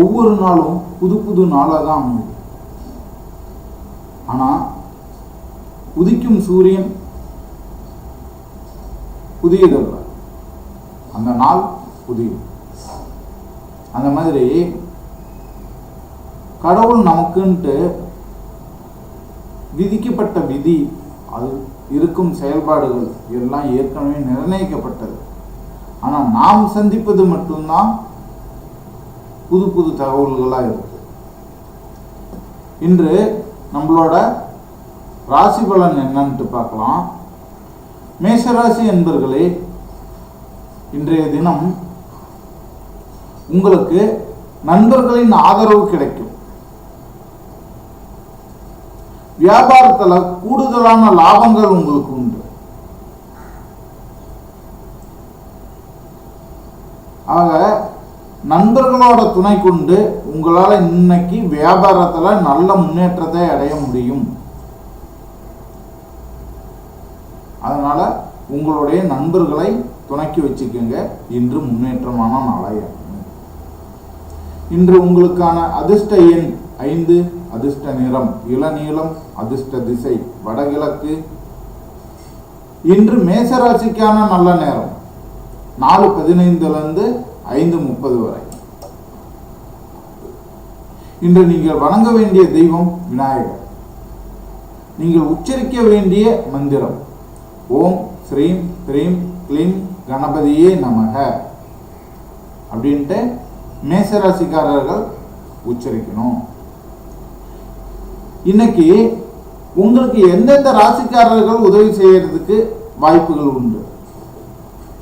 ஒவ்வொரு நாளும் புது புது நாளாக தான் அமையும். ஆனால் உதிக்கும் சூரியன் புதியதல்ல அந்த நாள் புதிய அந்த மாதிரி கடவுள் நமக்குன்ட்டு விதிக்கப்பட்ட விதி அது இருக்கும் செயல்பாடுகள் எல்லாம் ஏற்கனவே நிர்ணயிக்கப்பட்டது. ஆனால் நாம் சந்திப்பது மட்டும்தான் புது புது தகவல்களாக இருக்குது இன்று நம்மளோட ராசி பலன் என்னன்ட்டு பார்க்கலாம். மேஷராசி என்பர்களே இன்றைய தினம் உங்களுக்கு நண்பர்களின் ஆதரவு கிடைக்கும். வியாபாரத்தில் கூடுதலான லாபங்கள் உங்களுக்கு உண்டு. ஆக நண்பர்களோட துணை கொண்டு உங்களால இன்னைக்கு வியாபாரத்துல நல்ல முன்னேற்றத்தை அடைய முடியும். அதனால உங்களுடைய நண்பர்களை துணைக்கி வச்சுக்கோங்க. இன்று முன்னேற்றமான நாளாக இருக்கும் இன்று உங்களுக்கான அதிர்ஷ்ட எண் ஐந்து அதிர்ஷ்ட நிறம் இளநீளம் அதிர்ஷ்ட திசை வடகிழக்கு. இன்று மேசராசிக்கான நல்ல நேரம். நாலு பதினைந்துல இருந்து ஐந்து முப்பது வரை. இன்று நீங்கள் வணங்க வேண்டிய தெய்வம் விநாயகர். நீங்கள் உச்சரிக்க வேண்டிய மந்திரம். ஓம் ஸ்ரீம் ஸ்ரீம் கிளீம் கணபதியே நமக. அப்படின்ட்டு மேசராசிக்காரர்கள் உச்சரிக்கணும். இன்னைக்கு உங்களுக்கு எந்தெந்த ராசிக்காரர்கள் உதவி செய்யறதுக்கு வாய்ப்புகள் உண்டு?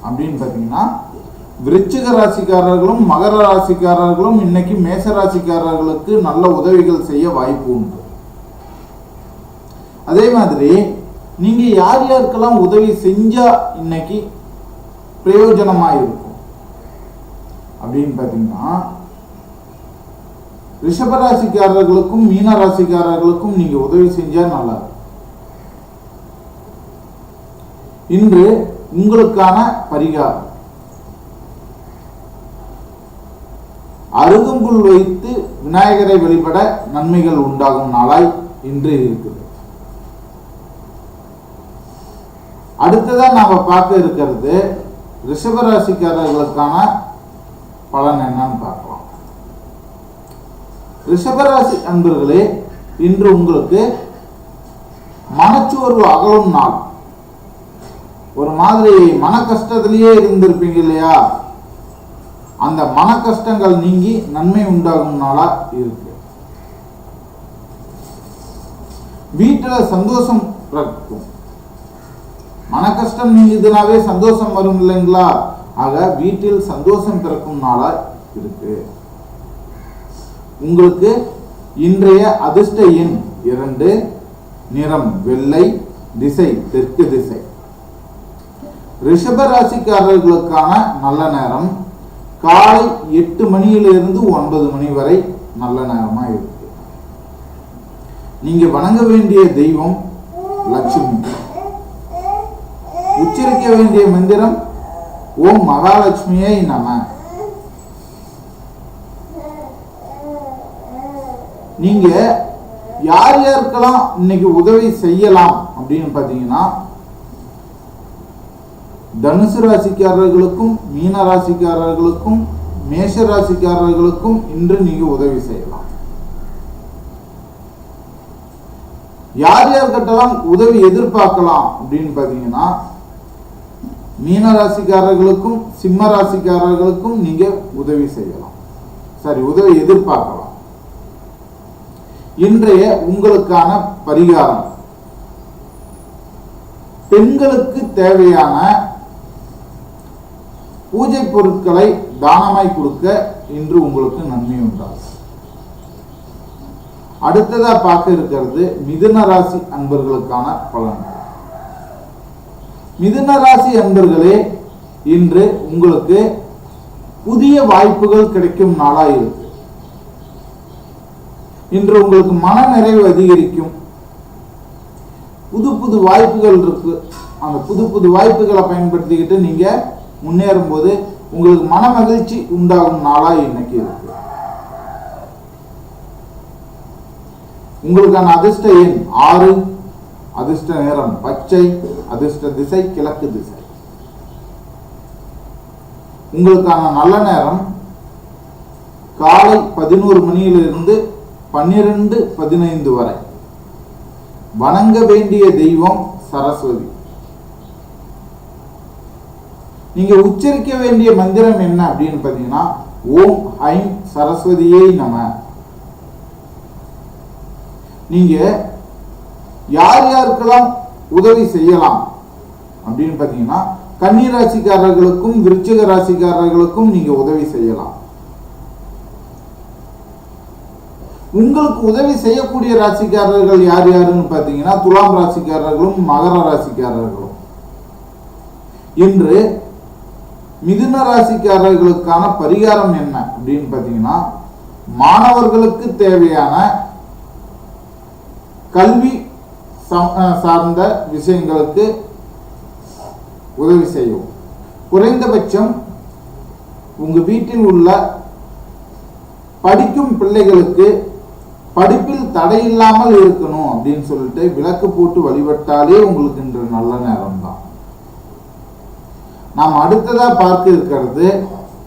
அப்படின்னு பார்த்தீங்கன்னா விருச்சிக ராசிக்காரர்களும் மகர ராசிக்காரர்களும் இன்னைக்கு மேச ராசிக்காரர்களுக்கு நல்ல உதவிகள் செய்ய வாய்ப்பு உண்டு. அதே மாதிரி நீங்க யார் யாருக்கெல்லாம் உதவி செஞ்சா இன்னைக்கு பிரயோஜனமா இருக்கும்? அப்படின்னு பார்த்தீங்கன்னா ரிஷபராசிக்காரர்களுக்கும் மீன ராசிக்காரர்களுக்கும் நீங்க உதவி செஞ்சா நல்லா இன்று உங்களுக்கான பரிகாரம். அருகும்புல் வைத்து விநாயகரை வழிபட நன்மைகள் உண்டாகும் நாளாய் இன்று இருக்குது அடுத்ததா நாம பார்க்க இருக்கிறது ரிஷபராசிக்காரர்களுக்கான பலன் என்னன்னு பார்க்கலாம். ரிஷபராசி அன்பர்களே இன்று உங்களுக்கு மனச்சோர்வு அகலும் நாள். ஒரு மாதிரி மன கஷ்டத்திலேயே இருந்திருப்பீங்க இல்லையா? அந்த மன கஷ்டங்கள் நீங்கி நன்மை உண்டாகும் நாளா இருக்கு. வீட்டில் சந்தோஷம் பிறக்கும் மன கஷ்டம் நீங்கிதுனாவே சந்தோஷம் வரும் இல்லைங்களா? ஆக வீட்டில் சந்தோஷம் பிறக்கும் நாளா இருக்கு. உங்களுக்கு இன்றைய அதிர்ஷ்ட எண் இரண்டு நிறம் வெள்ளை திசை தெற்கு திசை. ரிஷப ராசிக்காரர்களுக்கான நல்ல நேரம் காலை எட்டு மணியிலிருந்து ஒன்பது மணி வரை நல்ல நேரமா இருக்கு. நீங்க வணங்க வேண்டிய தெய்வம் லட்சுமி. உச்சரிக்க வேண்டிய மந்திரம் ஓம் மகாலட்சுமியை நம. நீங்க யார் யாருக்கெல்லாம் இன்னைக்கு உதவி செய்யலாம் அப்படின்னு பார்த்தீங்கன்னா தனுசு ராசிக்காரர்களுக்கும் மீன ராசிக்காரர்களுக்கும் மேஷ ராசிக்காரர்களுக்கும் இன்று நீங்க உதவி செய்யலாம். யார் யார்கிட்டலாம் உதவி எதிர்பார்க்கலாம் அப்படின்னு பார்த்தீங்கன்னா மீன ராசிக்காரர்களுக்கும் சிம்ம ராசிக்காரர்களுக்கும் நீங்க உதவி செய்யலாம். சரி உதவி எதிர்பார்க்கலாம். இன்றைய உங்களுக்கான பரிகாரம். பெண்களுக்கு தேவையான பூஜை பொருட்களை தானமாய் கொடுக்க இன்று உங்களுக்கு நன்மை உண்டாகும். அடுத்ததா பார்க்க இருக்கிறது மிதுன ராசி அன்பர்களுக்கான பலன் மிதுன ராசி அன்பர்களே இன்று உங்களுக்கு புதிய வாய்ப்புகள் கிடைக்கும் நாளா இருக்கு. இன்று உங்களுக்கு மன நிறைவு அதிகரிக்கும். புது புது வாய்ப்புகள் இருக்கு. அந்த புது புது வாய்ப்புகளை பயன்படுத்திக்கிட்டு நீங்க முன்னேறும் போது உங்களுக்கு மன மகிழ்ச்சி உண்டாகும் நாளா இன்னைக்கு இருக்கு. உங்களுக்கான அதிர்ஷ்ட எண் ஆறு அதிர்ஷ்ட நேரம் பச்சை அதிர்ஷ்ட திசை கிழக்கு திசை. உங்களுக்கான நல்ல நேரம் காலை பதினோரு மணியிலிருந்து பன்னிரண்டு பதினைந்து வரை. வணங்க வேண்டிய தெய்வம் சரஸ்வதி. நீங்க உச்சரிக்க வேண்டிய மந்திரம் என்ன அப்படின்னு பாத்தீங்கன்னா ஓம் ஐம் சரஸ்வதியே நம. நீங்க யார் யாருக்கெல்லாம் உதவி செய்யலாம் அப்படின்னு பாத்தீங்கன்னா கன்னி ராசிக்காரர்களுக்கும் விருச்சிக ராசிக்காரர்களுக்கும் நீங்க உதவி செய்யலாம். உங்களுக்கு உதவி செய்யக்கூடிய ராசிக்காரர்கள் யார் யாருன்னு பார்த்தீங்கன்னா துலாம் ராசிக்காரர்களும் மகர ராசிக்காரர்களும். இன்று மிதுன ராசிக்காரர்களுக்கான பரிகாரம் என்ன அப்படின்னு பார்த்தீங்கன்னா மாணவர்களுக்கு தேவையான கல்வி சார்ந்த விஷயங்களுக்கு உதவி செய்யும். குறைந்தபட்சம் உங்க வீட்டில் உள்ள படிக்கும் பிள்ளைகளுக்கு படிப்பில் தடை இல்லாமல் இருக்கணும் அப்படின்னு சொல்லிட்டு விளக்கு போட்டு வழிபட்டாலே உங்களுக்கு இன்று நல்ல நேரம் தான். நாம் அடுத்ததா பார்க்க இருக்கிறது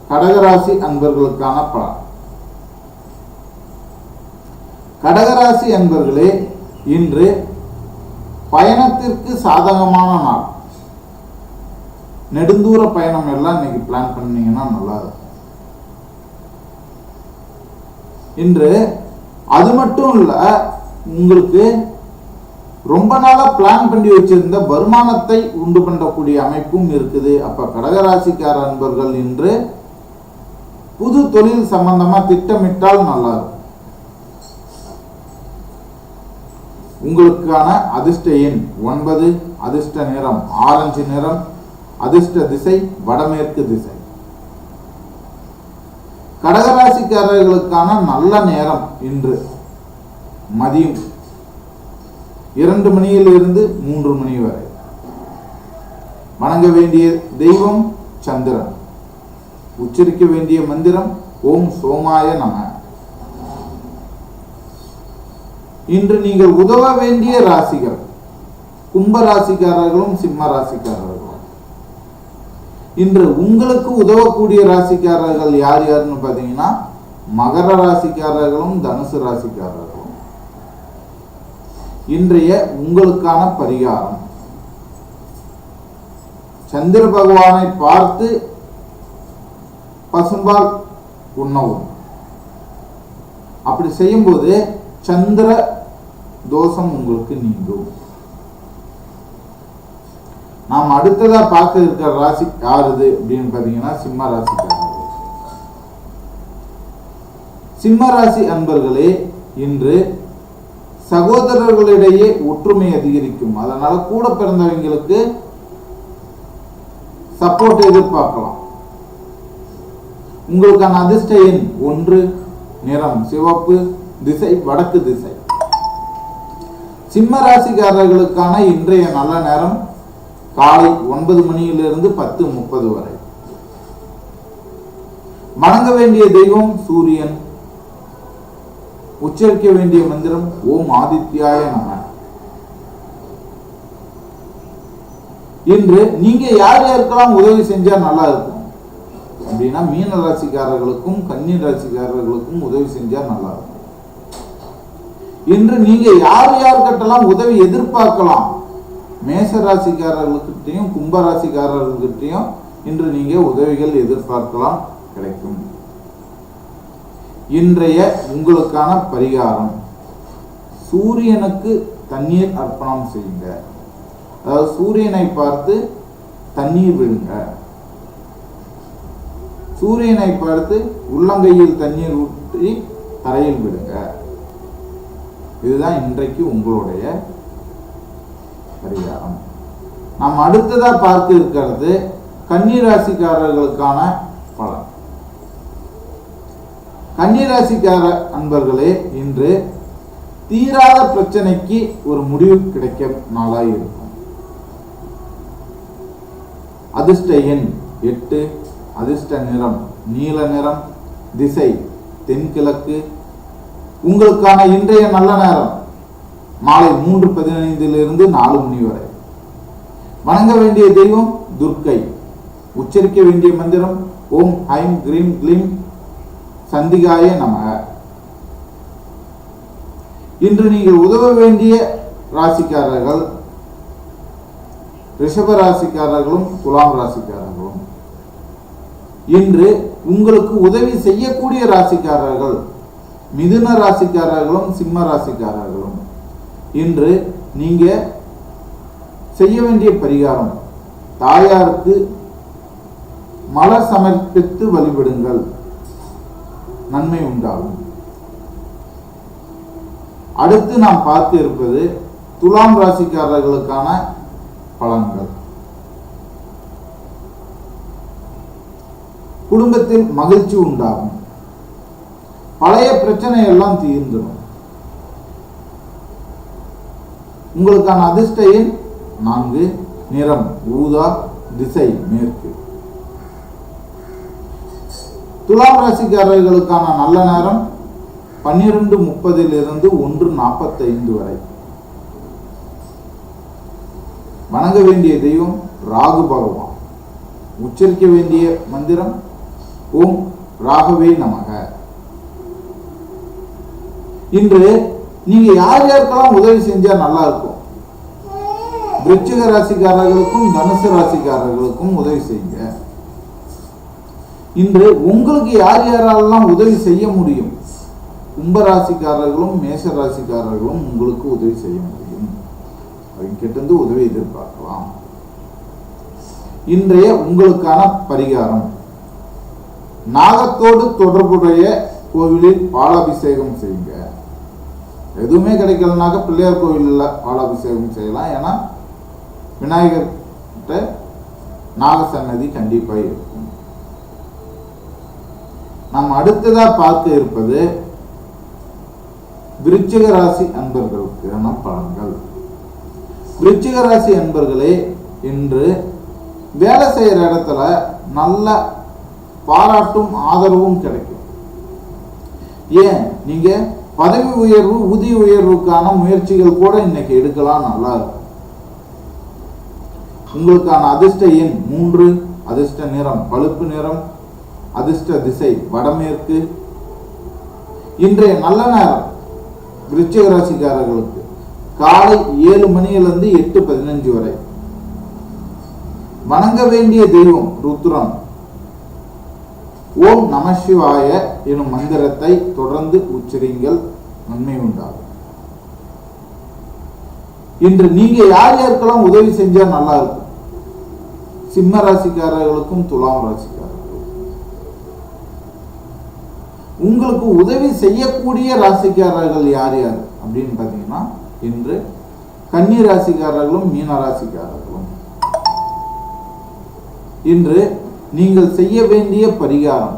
கடகராசி அன்பர்களுக்கான பலன். கடகராசி அன்பர்களே இன்று பயணத்திற்கு சாதகமான நாள். நெடுந்தூர பயணம் எல்லாம் இன்னைக்கு பிளான் பண்ணீங்கன்னா நல்லா இருக்கும். இன்று அது மட்டும் இல்ல உங்களுக்கு ரொம்ப நாளா பிளான் பண்ணி வச்சிருந்த வருமானத்தை உண்டு பண்ணக்கூடிய அமைப்பும் இருக்குது. அப்போ கடகராசிக்கார அன்பர்கள் இன்று புது தொழில் சம்பந்தமா திட்டமிட்டால் நல்லா இருக்கும் உங்களுக்கான அதிர்ஷ்ட எண் ஒன்பது அதிர்ஷ்ட நிறம் ஆரஞ்சு நிறம் அதிர்ஷ்ட திசை வடமேற்கு திசை. கடகராசிக்காரர்களுக்கான நல்ல நேரம் இன்று. மதியம் இரண்டு மணியிலிருந்து மூன்று மணி வரை. வணங்க வேண்டிய தெய்வம் சந்திரன். உச்சரிக்க வேண்டிய மந்திரம் ஓம் சோமாய நம. இன்று நீங்கள் உதவ வேண்டிய ராசிகள். கும்ப ராசிக்காரர்களும் சிம்ம ராசிக்காரர்களும் இன்று உங்களுக்கு உதவக்கூடிய ராசிக்காரர்கள் யார் யாருன்னு பார்த்தீங்கன்னா மகர ராசிக்காரர்களும் தனுசு ராசிக்காரர்கள். இன்றைய உங்களுக்கான பரிகாரம். சந்திர பகவானை பார்த்து பசும்பால் உண்ணவும். அப்படி செய்யும்போது சந்திர தோஷம் உங்களுக்கு நீங்கும். நாம் அடுத்ததா பார்க்க இருக்கிற ராசி யாருது அப்படின்னு பார்த்தீங்கன்னா சிம்ம ராசிக்காரர்கள். சிம்ம ராசி அன்பர்களே இன்று சகோதரர்களிடையே ஒற்றுமை அதிகரிக்கும். அதனால கூட பிறந்தவங்களுக்கு சப்போர்ட் எதிர்பார்க்கலாம். உங்களுக்கான அதிர்ஷ்ட எண் ஒன்று நிறம் சிவப்பு திசை வடக்கு திசை. சிம்ம ராசிக்காரர்களுக்கான இன்றைய நல்ல நேரம் காலை ஒன்பது மணியிலிருந்து பத்து முப்பது வரை. வணங்க வேண்டிய தெய்வம் சூரியன். உச்சரிக்க வேண்டிய மந்திரம் ஓம் ஆதித்யாய நம. இன்று நீங்க யார் யாருக்கெல்லாம் உதவி செஞ்சா நல்லா இருக்கும்? அப்படின்னா மீன ராசிக்காரர்களுக்கும் கன்னி ராசிக்காரர்களுக்கும் உதவி செஞ்சா நல்லா இருக்கும். இன்று நீங்க யார் யார்கிட்டலாம் உதவி எதிர்பார்க்கலாம்? மேச ராசிக்காரர்களுக்கிட்டையும் கும்ப ராசிக்காரர்கிட்டையும் இன்று நீங்க உதவிகள் எதிர்பார்க்கலாம் கிடைக்கும். இன்றைய உங்களுக்கான பரிகாரம். சூரியனுக்கு தண்ணீர் அர்ப்பணம் செய்யுங்க. அதாவது சூரியனை பார்த்து தண்ணீர் விடுங்க. சூரியனை பார்த்து உள்ளங்கையில் தண்ணீர் ஊற்றி தரையில் விடுங்க. இதுதான் இன்றைக்கு உங்களுடைய பரிகாரம். நாம் அடுத்ததா பார்த்து இருக்கிறது கன்னிராசிக்காரர்களுக்கான பலன். கன்னிராசிக்கார அன்பர்களே இன்று தீராத பிரச்சனைக்கு ஒரு முடிவு கிடைக்க நாளாக இருக்கும். அதிர்ஷ்ட எண் எட்டு அதிர்ஷ்ட நிறம் நீல நிறம் திசை தென்கிழக்கு. உங்களுக்கான இன்றைய நல்ல நேரம் மாலை மூன்று பதினைந்திலிருந்து நாலு மணி வரை. வணங்க வேண்டிய தெய்வம் துர்க்கை. உச்சரிக்க வேண்டிய மந்திரம் ஓம் ஐம் கிரீம் க்ளீம் சந்திகாய நம. இன்று நீங்கள் உதவ வேண்டிய ராசிக்காரர்கள் ரிஷப ராசிக்காரர்களும் துலாம் ராசிக்காரர்களும் இன்று உங்களுக்கு உதவி செய்யக்கூடிய ராசிக்காரர்கள் மிதுன ராசிக்காரர்களும் சிம்ம ராசிக்காரர்களும் இன்று நீங்க செய்ய வேண்டிய பரிகாரம் தாயாருக்கு மலர் சமர்ப்பித்து வழிபடுங்கள். நன்மை உண்டாகும். அடுத்து நாம் பார்த்து இருப்பது துலாம் ராசிக்காரர்களுக்கான பலன்கள். குடும்பத்தில் மகிழ்ச்சி உண்டாகும். பழைய பிரச்சனை எல்லாம் தீர்ந்துடும். உங்களுக்கான அதிர்ஷ்ட எண் நான்கு நிறம் ஊதா திசை மேற்கு. துலாம் ராசிக்காரர்களுக்கான நல்ல நேரம் பன்னிரண்டு முப்பதிலிருந்து ஒன்று நாற்பத்தைந்து வரை. வணங்க வேண்டிய தெய்வம் ராகு பகவான். உச்சரிக்க வேண்டிய மந்திரம் ஓம் ராகவே நமக. இன்று நீங்க யார் யாருக்கெல்லாம் உதவி செஞ்சா நல்லா இருக்கும்? விருச்சிக ராசிக்காரர்களுக்கும் தனுசு ராசிக்காரர்களுக்கும் உதவி செய்யுங்க. இன்று உங்களுக்கு யார் யாரெல்லாம் உதவி செய்ய முடியும்? கும்ப ராசிக்காரர்களும் மேஷ ராசிக்காரர்களும் உங்களுக்கு உதவி செய்ய முடியும். அவங்க கிட்டேருந்து உதவி எதிர்பார்க்கலாம். இன்றைய உங்களுக்கான பரிகாரம். நாகத்தோடு தொடர்புடைய கோவிலில் பாலாபிஷேகம் செய்யுங்க. எதுவுமே கிடைக்கலனாக்க பிள்ளையார் கோவிலில் பாலாபிஷேகம் செய்யலாம். ஏன்னா விநாயகர்கிட்ட நாக சன்னதி கண்டிப்பாக இருக்கும். நாம் அடுத்ததா பார்க்க இருப்பது விருச்சிக ராசி அன்பர்களுக்கான பலன்கள்? விருச்சிக ராசி அன்பர்களே இன்று வேலை செய்யற இடத்துல நல்ல பாராட்டும் ஆதரவும் கிடைக்கும். ஏன்? நீங்க பதவி உயர்வு ஊதிய உயர்வுக்கான முயற்சிகள் கூட இன்னைக்கு எடுக்கலாம் நல்லா இருக்கும். உங்களுக்கான அதிர்ஷ்ட எண் மூன்று அதிர்ஷ்ட நிறம் பழுப்பு நிறம் அதிர்ஷ்ட திசை வடமேற்கு. இன்றைய நல்ல நேரம் விருச்சிக ராசிக்காரர்களுக்கு. காலை ஏழு மணியிலிருந்து எட்டு பதினஞ்சு வரை. வணங்க வேண்டிய தெய்வம் ருத்ரன். ஓம் நமசிவாய எனும் மந்திரத்தை தொடர்ந்து உச்சரிங்கள். நன்மை உண்டாகும். இன்று நீங்க யார் யாருக்கெல்லாம் உதவி செஞ்சா நல்லா இருக்கும்? சிம்ம ராசிக்காரர்களுக்கும் துலாம் ராசி. உங்களுக்கு உதவி செய்யக்கூடிய ராசிக்காரர்கள் யார் யார்? அப்படின்னு பார்த்தீங்கன்னா இன்று கன்னி ராசிக்காரர்களும் மீன ராசிக்காரர்களும் இன்று நீங்கள் செய்ய வேண்டிய பரிகாரம்.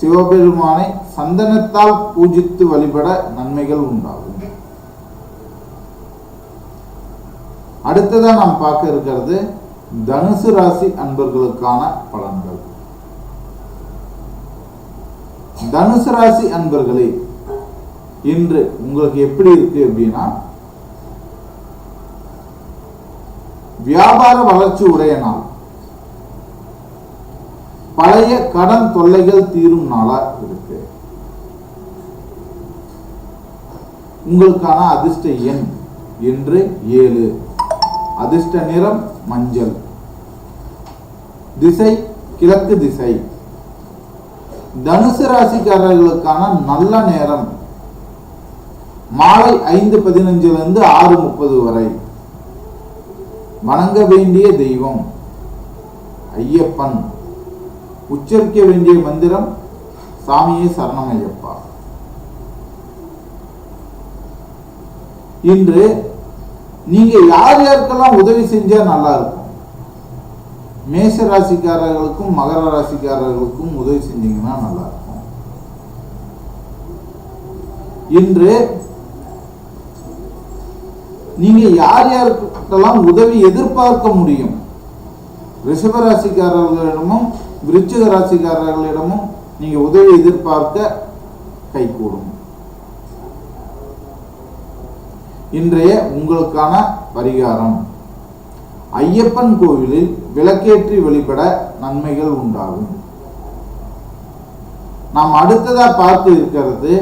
சிவபெருமானை சந்தனத்தால் பூஜித்து வழிபட நன்மைகள் உண்டாகும். அடுத்ததா நாம் பார்க்க இருக்கிறது தனுசு ராசி அன்பர்களுக்கான பலன்கள். தனுசு ராசி அன்பர்களே இன்று உங்களுக்கு எப்படி இருக்கு அப்படின்னா வியாபார வளர்ச்சி உடைய நாள். பழைய கடன் தொல்லைகள் தீரும் நாளா இருக்கு. உங்களுக்கான அதிர்ஷ்ட எண் என்று ஏழு. அதிர்ஷ்ட நிறம் மஞ்சள். திசை கிழக்கு திசை. தனுசு ராசிக்காரர்களுக்கான நல்ல நேரம் மாலை ஐந்து பதினஞ்சுல இருந்து ஆறு முப்பது வரை. வணங்க வேண்டிய தெய்வம் ஐயப்பன். உச்சரிக்க வேண்டிய மந்திரம் சாமியே சரணம் ஐயப்பா. இன்று நீங்க யார் யாருக்கெல்லாம் உதவி செஞ்சா நல்லா இருக்கும்? மேஷ ராசிக்காரர்களுக்கும் மகர ராசிக்காரர்களுக்கும் உதவி செஞ்சீங்கன்னா நல்லா இருக்கும் இன்று நீங்க யார் யாருக்கெல்லாம் உதவி எதிர்பார்க்க முடியும்? ரிஷப ராசிக்காரர்களிடமும் விருச்சிக ராசிக்காரர்களிடமும் நீங்க உதவி எதிர்பார்க்க கைகூடும். இன்றைய உங்களுக்கான பரிகாரம். ஐயப்பன் கோவிலில் விளக்கேற்றி வழிபட நன்மைகள் உண்டாகும். நாம் அடுத்ததா பார்த்து இருக்கிறது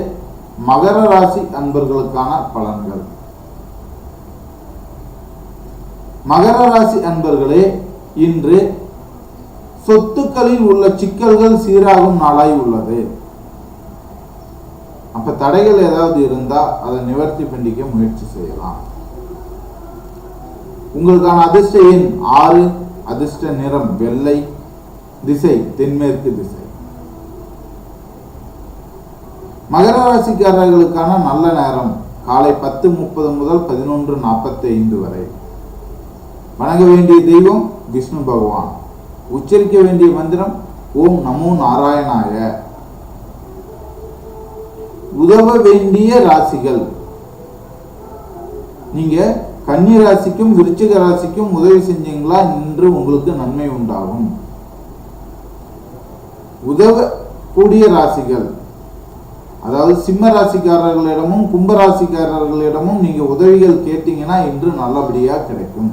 மகர ராசி அன்பர்களுக்கான பலன்கள். மகர ராசி அன்பர்களே இன்று சொத்துக்களில் உள்ள சிக்கல்கள் சீராகும் நாளாய் உள்ளது. அப்ப தடைகள் ஏதாவது இருந்தா அதை நிவர்த்தி பண்ணிக்க முயற்சி செய்யலாம். உங்களுக்கான அதிர்ஷ்ட எண் ஆறு அதிர்ஷ்ட நிறம் வெள்ளை திசை தென்மேற்கு திசை. மகர ராசிக்காரர்களுக்கான நல்ல நேரம் காலை பத்து முப்பது முதல் பதினொன்று நாற்பத்தி ஐந்து வரை. வணங்க வேண்டிய தெய்வம் விஷ்ணு பகவான். உச்சரிக்க வேண்டிய மந்திரம் ஓம் நமோ நாராயணாய. உதவ வேண்டிய ராசிகள். நீங்க கன்னி ராசிக்கும் விருச்சிக ராசிக்கும் உதவி செஞ்சீங்களா இன்று உங்களுக்கு நன்மை உண்டாகும். உதவ கூடிய ராசிகள். அதாவது சிம்ம ராசிக்காரர்களிடமும் கும்ப ராசிக்காரர்களிடமும் நீங்க உதவிகள் கேட்டீங்கன்னா இன்று நல்லபடியா கிடைக்கும்.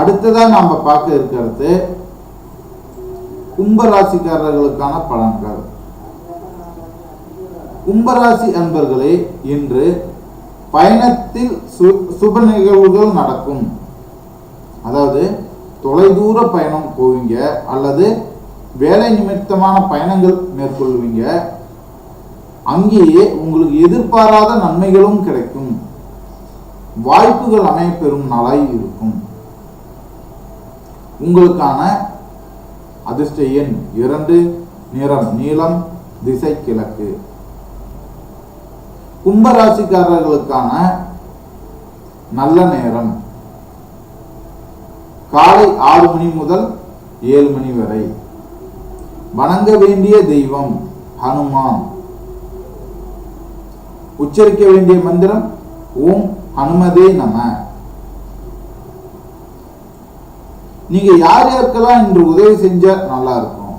அடுத்ததா நாம பார்க்க இருக்கிறது கும்ப ராசிக்காரர்களுக்கான பலன்கள். கும்பராசி அன்பர்களே இன்று பயணத்தில் சு- சுப நிகழ்வுகள் நடக்கும். அதாவது தொலைதூர பயணம் போவீங்க அல்லது வேலை நிமித்தமான பயணங்கள் மேற்கொள்வீங்க. அங்கேயே உங்களுக்கு எதிர்பாராத நன்மைகளும் கிடைக்கும். வாய்ப்புகள் அமையப்பெறும் நாளாய் இருக்கும். உங்களுக்கான அதிர்ஷ்ட எண் இரண்டு நிறம் நீளம் திசை கிழக்கு. கும்பராசிக்காரர்களுக்கான நல்ல நேரம். காலை ஆறு மணி முதல் ஏழு மணி வரை. வணங்க வேண்டிய தெய்வம் ஹனுமான். உச்சரிக்க வேண்டிய மந்திரம் ஓம் ஹனுமதே நம. நீங்க யார் யாருக்கெல்லாம் இன்று உதவி செஞ்சா நல்லா இருக்கும்?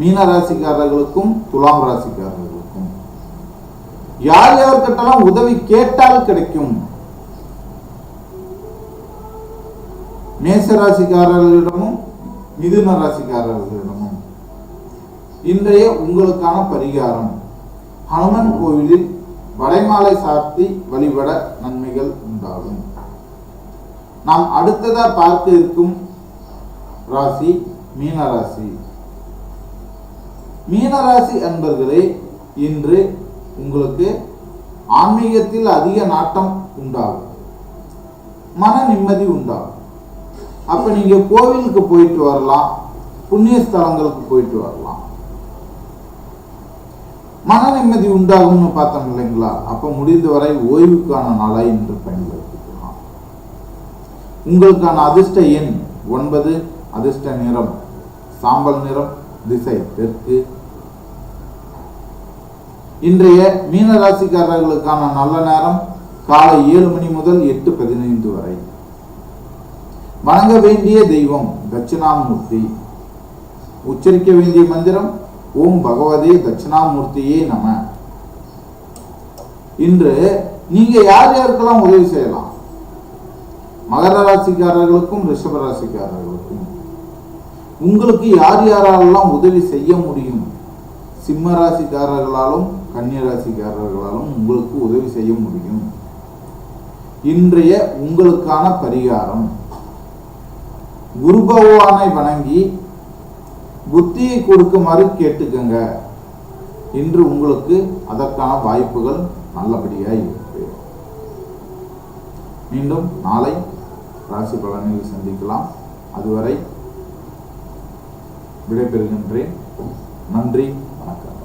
மீன ராசிக்காரர்களுக்கும் துலாம் ராசிக்காரர்கள் யார் யார்கிட்டலாம் உதவி கேட்டால் கிடைக்கும்? மேச ராசிக்காரர்களிடமும் மிதுன ராசிக்காரர்களிடமும். இன்றைய உங்களுக்கான பரிகாரம். ஹனுமன் கோவிலில் வடைமாலை சாத்தி வழிபட நன்மைகள் உண்டாகும். நாம் அடுத்ததா பார்க்க இருக்கும் ராசி மீனராசி. மீனராசி அன்பர்களே இன்று உங்களுக்கு ஆன்மீகத்தில் அதிக நாட்டம் உண்டாகும். மன நிம்மதி உண்டாகும். அப்போ நீங்கள் கோவிலுக்கு போயிட்டு வரலாம் புண்ணிய ஸ்தலங்களுக்கு போயிட்டு வரலாம். மன நிம்மதி உண்டாகும்னு பார்த்தோம் இல்லைங்களா? அப்போ முடிந்தவரை ஓய்வுக்கான நாளை இன்று பயன்படுத்திக்கலாம். உங்களுக்கான அதிர்ஷ்ட எண் ஒன்பது அதிர்ஷ்ட நிறம் சாம்பல் நிறம் திசை தெற்கு இன்றைய மீன ராசிக்காரர்களுக்கான நல்ல நேரம் காலை ஏழு மணி முதல் எட்டு பதினைந்து வரை. வணங்க வேண்டிய தெய்வம் தட்சிணாமூர்த்தி. உச்சரிக்க வேண்டிய மந்திரம் ஓம் பகவதே தட்சிணாமூர்த்தியே நம. இன்று நீங்க யார் யாருக்கெல்லாம் உதவி செய்யலாம்? மகர ராசிக்காரர்களுக்கும் ரிஷப ராசிக்காரர்களுக்கும். உங்களுக்கு யார் யாரெல்லாம் உதவி செய்ய முடியும்? சிம்ம ராசிக்காரர்களாலும் கன்னிய ராசிக்காரர்களாலும் உங்களுக்கு உதவி செய்ய முடியும். இன்றைய உங்களுக்கான பரிகாரம். குரு பகவானை வணங்கி புத்தியை கொடுக்குமாறு கேட்டுக்கங்க. இன்று உங்களுக்கு அதற்கான வாய்ப்புகள் நல்லபடியாக இருக்கு. மீண்டும் நாளை ராசி பலனில் சந்திக்கலாம். அதுவரை விடைபெறுகின்றேன். நன்றி. однаково.